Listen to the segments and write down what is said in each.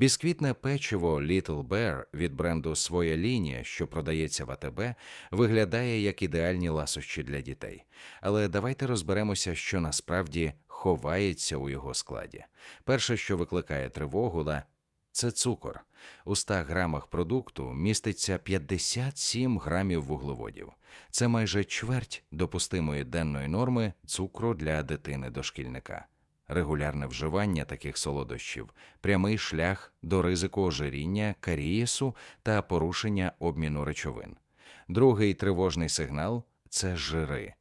Бісквітне печиво Little Bear від бренду Своя лінія, що продається в АТБ, виглядає як ідеальні ласощі для дітей. Але давайте розберемося, що насправді ховається у його складі. Перше, що викликає тривогу, це цукор. У 100 грамах продукту міститься 57 грамів вуглеводів. Це майже чверть допустимої денної норми цукру для дитини-дошкільника. Регулярне вживання таких солодощів прямий шлях до ризику ожиріння, карієсу та порушення обміну речовин. Другий тривожний сигнал це жири.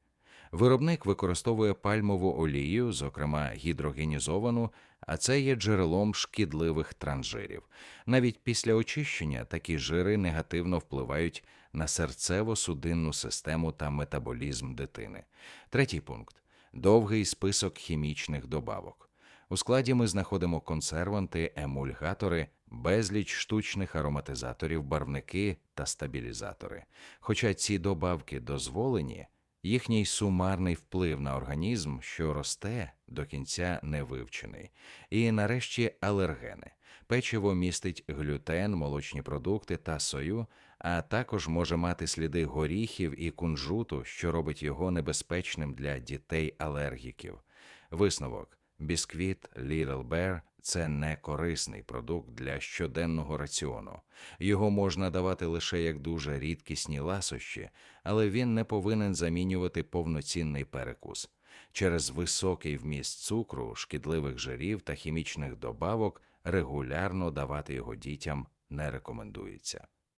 Виробник використовує пальмову олію, зокрема гідрогенізовану, а це є джерелом шкідливих транжирів. Навіть після очищення такі жири негативно впливають на серцево-судинну систему та метаболізм дитини. Третій пункт довгий список хімічних добавок. У складі ми знаходимо консерванти, емульгатори, безліч штучних ароматизаторів, барвники та стабілізатори. Хоча ці добавки дозволені, їхній сумарний вплив на організм, що росте, до кінця не вивчений. І нарешті алергени. Печиво містить глютен, молочні продукти та сою, а також може мати сліди горіхів і кунжуту, що робить його небезпечним для дітей-алергіків. Висновок: бісквіт Little Bear – це не корисний продукт для щоденного раціону. Його можна давати лише як дуже рідкісні ласощі, але він не повинен замінювати повноцінний перекус. Через високий вміст цукру, шкідливих жирів та хімічних добавок регулярно давати його дітям не рекомендується.